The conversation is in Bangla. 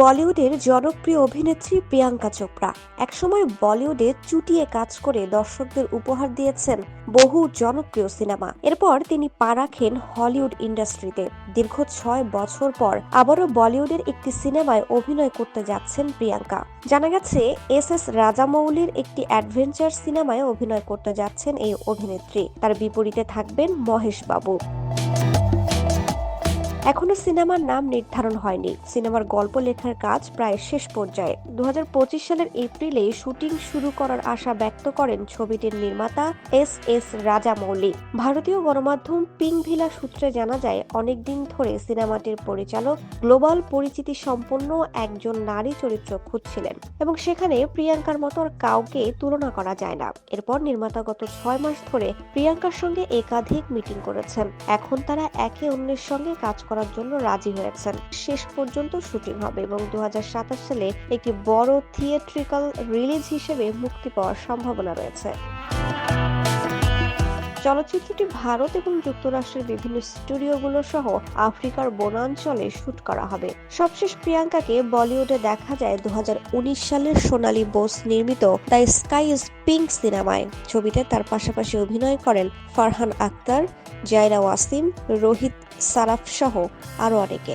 বলিউডের জনপ্রিয় অভিনেত্রী প্রিয়াঙ্কা চোপড়া। একসময় বলিউডে চুটিয়ে কাজ করে দর্শকদের উপহার দিয়েছেন বহু জনপ্রিয় সিনেমা। এরপর তিনি পা রাখেন হলিউড ইন্ডাস্ট্রিতে। দীর্ঘ ছয় বছর পর আবারও বলিউডের একটি সিনেমায় অভিনয় করতে যাচ্ছেন প্রিয়াঙ্কা। জানা গেছে, এস এস রাজামৌলির একটি অ্যাডভেঞ্চার সিনেমায় অভিনয় করতে যাচ্ছেন এই অভিনেত্রী। তার বিপরীতে থাকবেন মহেশ বাবু এখনও সিনেমার নাম নির্ধারণ হয়নি। সিনেমার গল্প লেখার কাজ প্রায় শেষ পর্যায়ে। দু সালের এপ্রিলে শুটিং শুরু করার আশা ব্যক্ত করেন ছবিটির নির্মাতা এস এস রাজামৌলি ভারতীয় গণমাধ্যম পিং ভিলা সূত্রে জানা যায়, অনেকদিন ধরে সিনেমাটির পরিচালক গ্লোবাল পরিচিতি সম্পন্ন একজন নারী চরিত্র খুঁজছিলেন এবং সেখানে প্রিয়াঙ্কার মতো আর কাউকে তুলনা করা যায় না। এরপর নির্মাতা গত ছয় মাস ধরে প্রিয়াঙ্কার সঙ্গে একাধিক মিটিং করেছেন। এখন তারা একে অন্যের সঙ্গে কাজ করার জন্য রাজি হয়েছেন। শেষ পর্যন্ত শুটিং হবে এবং দু হাজার সাতাশ সালে একটি বড় থিয়েট্রিক্যাল রিলিজ হিসেবে মুক্তি পাওয়ার সম্ভাবনা রয়েছে। চলচ্চিত্রটি ভারত এবং যুক্তরাষ্ট্রের বিভিন্ন স্টুডিওগুলো সহ আফ্রিকার বনাঞ্চলে শুট করা হবে। সবশেষ প্রিয়াঙ্কাকে বলিউডে দেখা যায় দু হাজার উনিশ সালের সোনালী বোস নির্মিত দ্য স্কাই ইজ পিঙ্ক সিনেমায়। ছবিতে তার পাশাপাশি অভিনয় করেন ফারহান আক্তার, জায়রা ওয়াসিম, রোহিত সারাফ সহ আরও অনেকে।